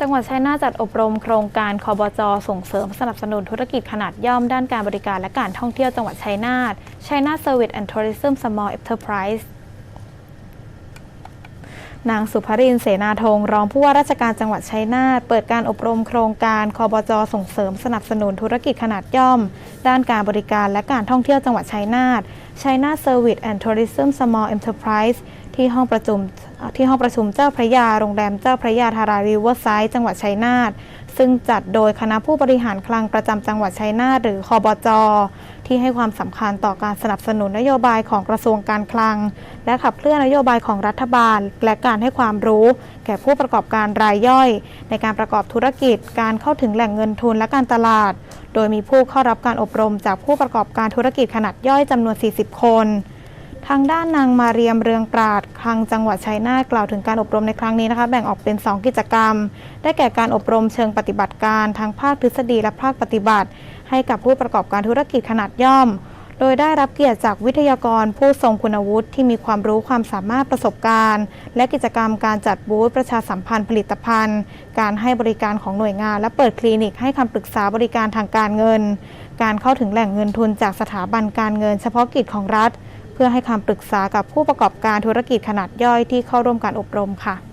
จังหวัดชัยนาจัดอบรมโครงการคอบจส่งเสริมสนับสนุนธุรกิจขนาดย่อมด้านการบริการและการท่องเที่ยวจังหวัดชัยนาท China Service and Tourism Small Enterprise น นางสุภรินเสนาธงรองผู้ว่าราชการจังหวัดชัยนาทเปิดการอบรมโครงการคอบจส่งเสริมสนับสนุนธุรกิจขนาดย่อม ด้านการบริการและการท่องเที่ยวจังหวัดชัยนาท China Service and Tourism Small Enterprise ที่ห้องประชุมที่ห้องประชุมเจ้าพระยาโรงแรมเจ้าพระยาธาราริเวอร์ไซด์จังหวัดชัยนาทซึ่งจัดโดยคณะผู้บริหารคลังประจำจังหวัดชัยนาทหรือคอบจ ที่ให้ความสำคัญต่อการสนับสนุนนโยบายของกระทรวงการคลัง และขับเคลื่อนนโยบายของรัฐบาล และการให้ความรู้ แก่ผู้ประกอบการรายย่อย ในการประกอบธุรกิจ การเข้าถึงแหล่งเงินทุนและการตลาด โดยมีผู้เข้ารับการอบรมจากผู้ประกอบการธุรกิจขนาดย่อยจำนวน 40 คน ทางด้านนางมาเรียมเรืองปราดคลังจังหวัดชัยนาทกล่าวถึงการอบรมในครั้งนี้นะคะ แบ่งออกเป็น 2 กิจกรรม ได้แก่การอบรมเชิงปฏิบัติการทั้งภาคทฤษฎีและภาคปฏิบัติ ให้กับผู้ประกอบการธุรกิจขนาดย่อม โดยได้รับเกียรติจากวิทยากรผู้ทรงคุณวุฒิที่มีความรู้ความสามารถประสบการณ์ และกิจกรรมการจัดบูธประชาสัมพันธ์ผลิตภัณฑ์ การให้บริการของหน่วยงาน และเปิดคลินิกให้คำปรึกษาบริการทางการเงิน การเข้าถึงแหล่งเงินทุนจากสถาบันการเงิน เฉพาะกิจของรัฐ พื่อให้คำปรึกษากับผู้ประกอบการธุรกิจขนาดย่อยที่เข้าร่วมการอบรมค่ะ